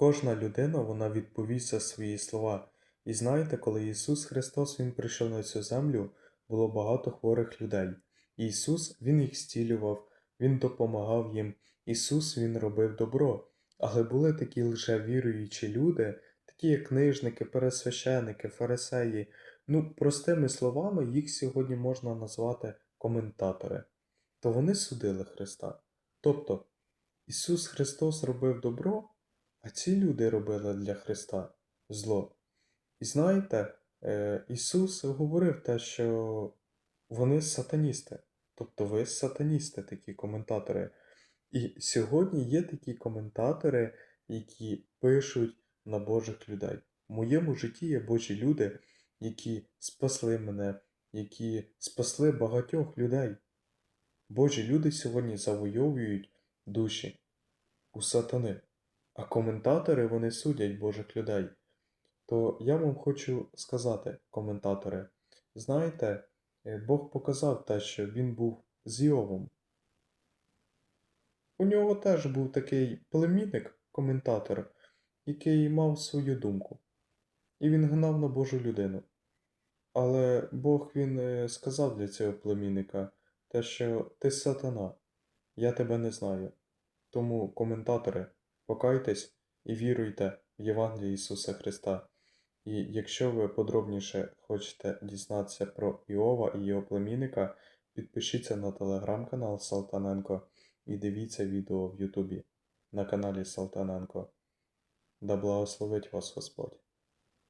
Кожна людина вона відповість за свої слова. І знаєте, коли Ісус Христос Він прийшов на цю землю, було багато хворих людей. Ісус Він їх зцілював, Він допомагав їм. Ісус Він робив добро. Але були такі лжевіруючі люди, такі як книжники, пересвященики, фарисеї. Ну, простими словами, їх сьогодні можна назвати коментатори. То вони судили Христа. Тобто, Ісус Христос робив добро, а ці люди робили для Христа зло. І знаєте, е, Ісус говорив те, що вони сатаністи. Тобто ви сатаністи, такі коментатори. І сьогодні є такі коментатори, які пишуть на Божих людей. В моєму житті є Божі люди, які спасли мене, які спасли багатьох людей. Божі люди сьогодні завойовують душі у сатани, а коментатори вони судять Божих людей. То я вам хочу сказати, коментатори, знаєте, е, Бог показав те, що він був з Йовом. У нього теж був такий племінник, коментатор, який мав свою думку. І він гнав на Божу людину. Але Бог він е, сказав для цього племінника те, що ти сатана, я тебе не знаю. Тому, коментатори, покайтесь і віруйте в Євангелії Ісуса Христа. І якщо ви подробніше хочете дізнатися про Іова і його племінника, підпишіться на телеграм-канал Салтаненко і дивіться відео в Ютубі на каналі Салтаненко. Да благословить вас Господь!